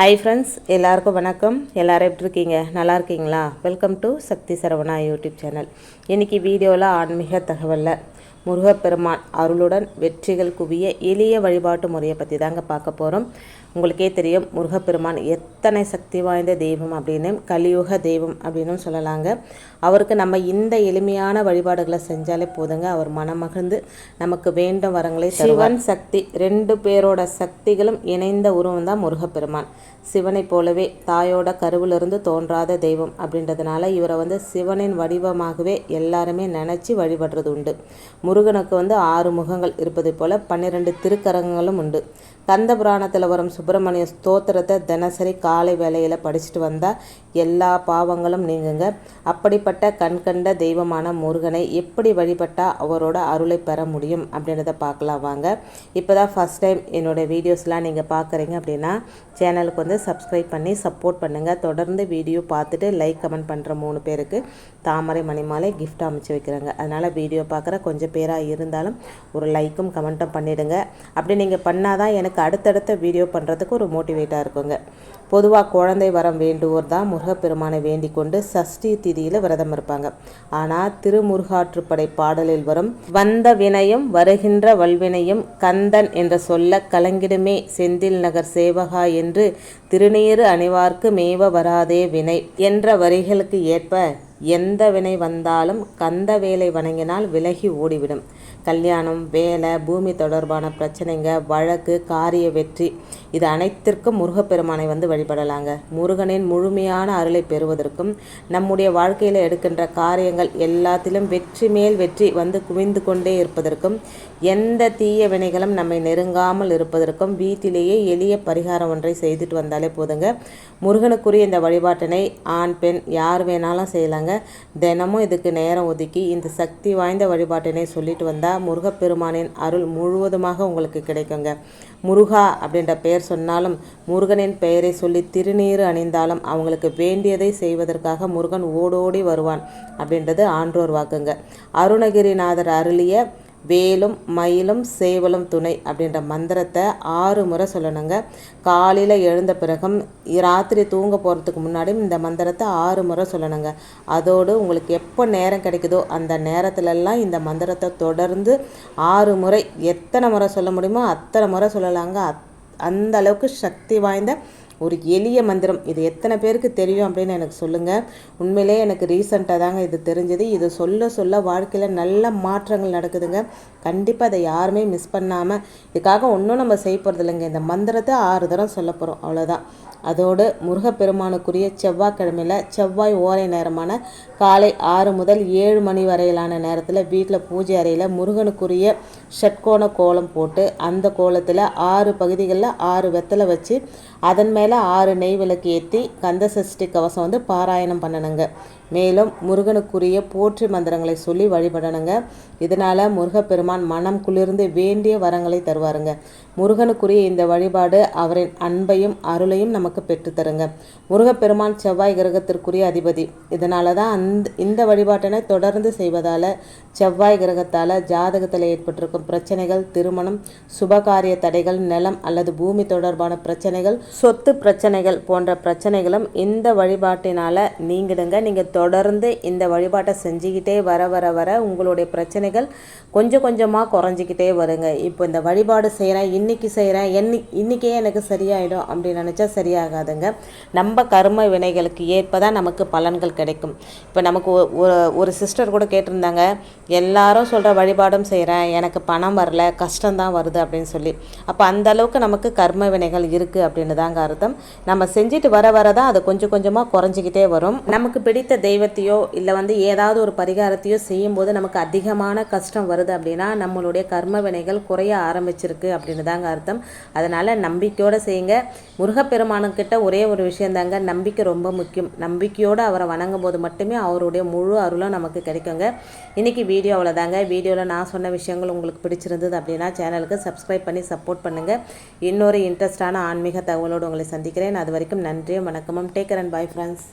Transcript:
Hi friends எல்லாருக்கும் வணக்கம். எல்லோரும் எப்படி இருக்கீங்க? நல்லா இருக்கீங்களா? Welcome to Sakthi Saravana YouTube channel. இன்றைக்கி வீடியோவில் ஆன்மீக தகவலில். முருகப்பெருமான் அருளுடன் வெற்றிகள் குவிய எளிய வழிபாட்டு முறையை பற்றி தாங்க பார்க்க போகிறோம் உங்களுக்கே தெரியும் முருகப்பெருமான் எத்தனை சக்தி வாய்ந்த தெய்வம் அப்படின்னு கலியுக தெய்வம் அப்படின்னு சொல்லலாங்க. அவருக்கு நம்ம இந்த எளிமையான வழிபாடுகளை செஞ்சாலே போதுங்க. அவர் மனமகிழ்ந்து நமக்கு வேண்டும் வரங்களை சிவன் சக்தி ரெண்டு பேரோட சக்திகளும் இணைந்த உருவம் தான் முருகப்பெருமான். சிவனைப் போலவே தாயோட கருவிலிருந்து தோன்றாத தெய்வம் அப்படின்றதுனால இவரை வந்து சிவனின் வடிவமாகவே எல்லாருமே நினச்சி வழிபடுறது உண்டு முருகனுக்கு வந்து ஆறு முகங்கள் இருப்பது போல பன்னிரெண்டு திருக்கரங்களும் உண்டு. கந்த புராணத்தில் வரும் சுப்பிரமணிய ஸ்தோத்திரத்தை தினசரி காலை வேளையில் படிச்சுட்டு வந்தால் எல்லா பாவங்களும் நீங்குங்க. அப்படிப்பட்ட கண்கண்ட தெய்வமான முருகனை எப்படி வழிபட்டால் அவரோட அருளை பெற முடியும் அப்படின்றத பார்க்கலாம் வாங்க. இப்போ தான் ஃபஸ்ட் டைம் என்னோடய வீடியோஸ்லாம் நீங்கள் பார்க்குறீங்க அப்படின்னா சேனலுக்கு வந்து சப்ஸ்கிரைப் பண்ணி சப்போர்ட் பண்ணுங்கள் தொடர்ந்து வீடியோ பார்த்துட்டு லைக் கமெண்ட் பண்ணுற மூணு பேருக்கு தாமரை மணிமாலை கிஃப்ட் அமைச்சு வைக்கிறாங்க. அதனால் வீடியோ பார்க்குற கொஞ்சம் பேராக இருந்தாலும் ஒரு லைக்கும் கமெண்ட்டும் பண்ணிவிடுங்க அப்படி நீங்கள் பண்ணால் தான் எனக்கு அடுத்தடுத்த வீடியோ பண்ணுறதுக்கு ஒரு மோட்டிவேட்டாக இருக்குங்க. பொதுவாக குழந்தை வரம் வேண்டுவோர் தான் முருகப்பெருமானை வேண்டிக் கொண்டு சஷ்டி திதியில் விரதம் இருப்பாங்க. ஆனால் திருமுருகாற்றுப்படை பாடலில் வரும் வந்த வினையும் வருகின்ற வல்வினையும் கந்தன் என்ற சொல்ல கலங்கிடுமே செந்தில் நகர் சேவகா என்று திருநீறு அணிவார்க்கு மேவ வராதே வினை என்ற வரிகளுக்கு ஏற்ப எந்த வினை வந்தாலும் கந்த வேலை வணங்கினால் விலகி ஓடிவிடும். கல்யாணம் வேலை பூமி தொடர்பான பிரச்சனைங்க வழக்கு காரிய வெற்றி இது அனைத்திற்கும் முருகப்பெருமானை வந்து வழிபடலாங்க. முருகனின் முழுமையான அருளை பெறுவதற்கும் நம்முடைய வாழ்க்கையில் எடுக்கின்ற காரியங்கள் எல்லாத்திலும் வெற்றி மேல் வெற்றி வந்து குவிந்து கொண்டே இருப்பதற்கும் எந்த தீய வினைகளும் நம்மை நெருங்காமல் இருப்பதற்கும் வீட்டிலேயே எளிய பரிகாரம் ஒன்றை செய்துட்டு வந்தாலே போதுங்க. முருகனுக்குரிய இந்த வழிபாட்டினை ஆண் பெண் யார் வேணாலும் செய்யலாங்க. தினமும் இதுக்கு நேரம் ஒதுக்கி இந்த சக்தி வாய்ந்த வழிபாட்டினை சொல்லிட்டு வந்தால் முருகப்பெருமானின் அருள் முழுவதுமாக உங்களுக்கு கிடைக்குங்க. முருகா அப்படின்ற பெயர் சொன்னாலும் முருகனின் பெயரை சொல்லி திருநீறு அணிந்தாலும் அவங்களுக்கு வேண்டியதை செய்வதற்காக முருகன் ஓடோடி வருவான் அப்படின்றது ஆன்றோர் வாக்குங்க. அருணகிரிநாதர் அருளிய வேலும் மயிலும் சேவலும் துணை அப்படின்ற மந்திரத்தை ஆறு முறை சொல்லணுங்க. காலையில் எழுந்த பிறகும் ராத்திரி தூங்க போகிறதுக்கு முன்னாடியும் இந்த மந்திரத்தை ஆறு முறை சொல்லணுங்க. அதோடு உங்களுக்கு எப்போ நேரம் கிடைக்குதோ அந்த நேரத்துலலாம் இந்த மந்திரத்தை தொடர்ந்து ஆறு முறை எத்தனை முறை சொல்ல முடியுமோ அத்தனை முறை சொல்லலாங்க. அந்த அளவுக்கு சக்தி வாய்ந்த ஒரு எளிய மந்திரம். இது எத்தனை பேருக்கு தெரியும் அப்படின்னு எனக்கு சொல்லுங்கள் உண்மையிலே எனக்கு ரீசண்டாக தாங்க இது தெரிஞ்சது. இது சொல்ல சொல்ல வாழ்க்கையில் நல்ல மாற்றங்கள் நடக்குதுங்க. கண்டிப்பாக அதை யாருமே மிஸ் பண்ணாமல் இதுக்காக ஒன்றும் நம்ம செய்ய போகிறது இல்லைங்க இந்த மந்திரத்தை ஆறு தரம் சொல்ல போகிறோம் அவ்வளோதான் அதோடு முருகப்பெருமானுக்குரிய செவ்வாய்க்கிழமையில் செவ்வாய் ஓரை நேரமான காலை ஆறு முதல் ஏழு மணி வரையிலான நேரத்தில் வீட்டில் பூஜை அறையில் முருகனுக்குரிய ஷட்கோண கோலம் போட்டு அந்த கோலத்தில் ஆறு பகுதிகளில் ஆறு வெத்தலை வச்சு அதன் மேலே ஆறு நெய் விளக்கு ஏற்றி கந்த சஷ்டி கவசம் வந்து பாராயணம் பண்ணணுங்க. மேலும் முருகனுக்குரிய போற்றி மந்திரங்களை சொல்லி வழிபடணுங்க. இதனால் முருகப்பெருமான் மனம் குளிர்ந்து வேண்டிய வரங்களை தருவாருங்க. முருகனுக்குரிய இந்த வழிபாடு அவரின் அன்பையும் அருளையும் நமக்கு பெற்றுத்தருங்க முருகப்பெருமான் செவ்வாய் கிரகத்திற்குரிய அதிபதி. இதனால தான் அந்த இந்த வழிபாட்டினை தொடர்ந்து செய்வதால் செவ்வாய் கிரகத்தால் ஜாதகத்தில் ஏற்பட்டிருக்கும் பிரச்சனைகள் திருமணம் சுபகாரிய தடைகள் நிலம் அல்லது பூமி தொடர்பான பிரச்சனைகள் சொத்து பிரச்சனைகள் போன்ற பிரச்சனைகளும் இந்த வழிபாட்டினால் நீங்கிடுங்க. நீங்கள் தொடர்ந்து இந்த வழிபாட்டை செஞ்சுக்கிட்டே வர வர வர உங்களுடைய பிரச்சனைகள் கொஞ்சம் கொஞ்சமாக குறைஞ்சிக்கிட்டே வருங்க. இப்போ இந்த வழிபாடு செய்கிறேன் இன்றைக்கி செய்கிறேன் என்னி இன்றைக்கே எனக்கு சரியாயிடும் அப்படின்னு நினச்சா ஆகாதுங்க. நம்ம கர்ம வினைகளுக்கு ஏற்ப தான் நமக்கு பலன்கள் கிடைக்கும். இப்போ நமக்கு ஒரு ஒரு சிஸ்டர் கூட கேட்டிருந்தாங்க எல்லாரும் சொல்கிற வழிபாடும் செய்கிறேன் எனக்கு பணம் வரல கஷ்டம்தான் வருது அப்படின்னு சொல்லி. அப்போ அந்த அளவுக்கு நமக்கு கர்ம வினைகள் இருக்குது அப்படின்னு தாங்க அர்த்தம். நம்ம செஞ்சுட்டு வர வர தான் அது கொஞ்சம் கொஞ்சமாக குறைஞ்சிக்கிட்டே வரும். நமக்கு பிடித்த தெய்வத்தையோ இல்லை வந்து ஏதாவது ஒரு பரிகாரத்தையோ செய்யும்போது நமக்கு அதிகமான கஷ்டம் வருது அப்படின்னா நம்மளுடைய கர்ம வினைகள் குறைய ஆரம்பிச்சிருக்கு அப்படின்னு தாங்க அர்த்தம். அதனால் நம்பிக்கையோடு செய்யுங்க. கிட்ட ஒரே ஒரு விஷயம் தாங்க நம்பிக்கை ரொம்ப முக்கியம். நம்பிக்கையோடு அவரை வணங்கும் போது மட்டுமே அவருடைய முழு அருளும் நமக்கு கிடைக்குங்க. இன்றைக்கி வீடியோ அவ்வளோதாங்க. வீடியோவில் நான் சொன்ன விஷயங்கள் உங்களுக்கு பிடிச்சிருந்தது அப்படின்னா சேனலுக்கு சப்ஸ்கிரைப் பண்ணி சப்போர்ட் பண்ணுங்கள் இன்னொரு இன்ட்ரெஸ்டான ஆன்மீக தகவலோடு உங்களை சந்திக்கிறேன். அது வரைக்கும் நன்றியும் வணக்கமும். Take and bye friends